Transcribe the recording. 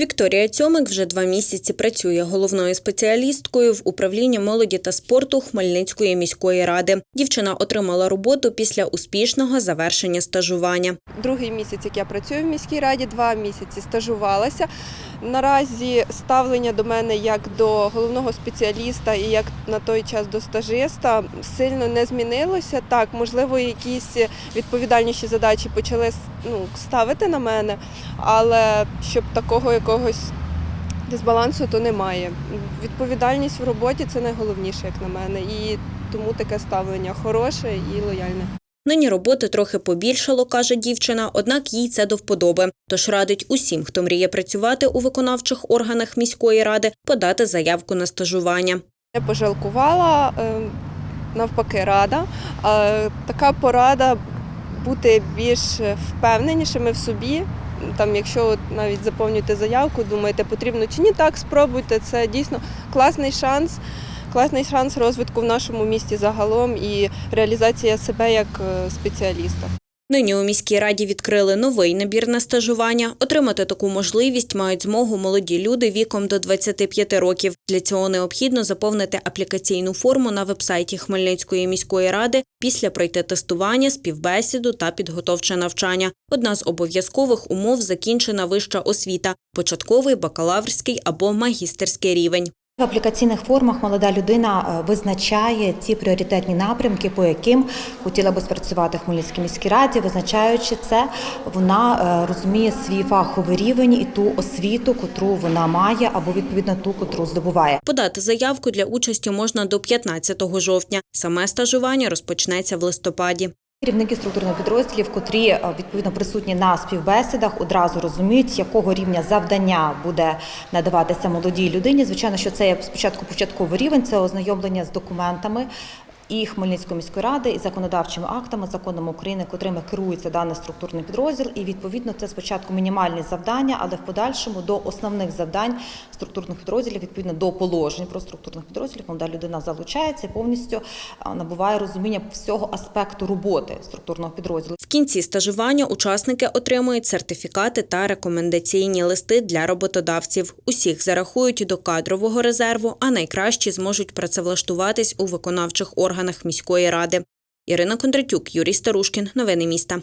Вікторія Цьомик вже два місяці працює головною спеціалісткою в управлінні молоді та спорту Хмельницької міської ради. Дівчина отримала роботу після успішного завершення стажування. Другий місяць, як я працюю в міській раді, два місяці стажувалася. Наразі ставлення до мене як до головного спеціаліста і як на той час до стажиста сильно не змінилося. Так, можливо, якісь відповідальніші задачі почали ну, ставити на мене, але щоб такого якогось дисбалансу, то немає. Відповідальність в роботі це найголовніше, як на мене, і тому таке ставлення хороше і лояльне. Нині роботи трохи побільшало, каже дівчина, однак їй це до вподоби. Тож радить усім, хто мріє працювати у виконавчих органах міської ради, подати заявку на стажування. Не пожалкувала, е, навпаки, рада. Е, Така порада бути більш впевненішими в собі. Там, якщо от навіть заповнюєте заявку, думаєте, потрібно чи ні, так спробуйте. Це дійсно класний шанс, класний шанс розвитку в нашому місті загалом і реалізація себе як е, спеціаліста. Нині у міській раді відкрили новий набір на стажування. Отримати таку можливість мають змогу молоді люди віком до 25 років. Для цього необхідно заповнити аплікаційну форму на вебсайті Хмельницької міської ради, після пройти тестування, співбесіду та підготовче навчання. Одна з обов'язкових умов закінчена вища освіта початковий, бакалаврський або магістерський рівень. В аплікаційних формах молода людина е, визначає ті пріоритетні напрямки, по яким хотіла би спрацювати в Хмельницькій міській раді. Визначаючи це, вона е, розуміє свій фаховий рівень і ту освіту, котру вона має, або відповідно ту, котру здобуває. Подати заявку для участі можна до 15 жовтня. Саме стажування розпочнеться в листопаді. Керівники структурних підрозділів, котрі е, відповідно присутні на співбесідах, одразу розуміють, якого рівня завдання буде надаватися молодій людині. Звичайно, що це є спочатку початковий рівень, це ознайомлення з документами. І Хмельницької міської ради, і законодавчими актами, законом України, котрими керується даний структурний підрозділ. І відповідно це спочатку мінімальні завдання, але в подальшому до основних завдань структурних підрозділів, відповідно до положень про структурних підрозділів, молода людина залучається і повністю набуває розуміння всього аспекту роботи структурного підрозділу. Кінці стажування учасники отримують сертифікати та рекомендаційні листи для роботодавців. Усіх зарахують до кадрового резерву, а найкращі зможуть працевлаштуватись у виконавчих органах міської ради. Ірина Кондратюк, Юрій Старушкін. Новини міста.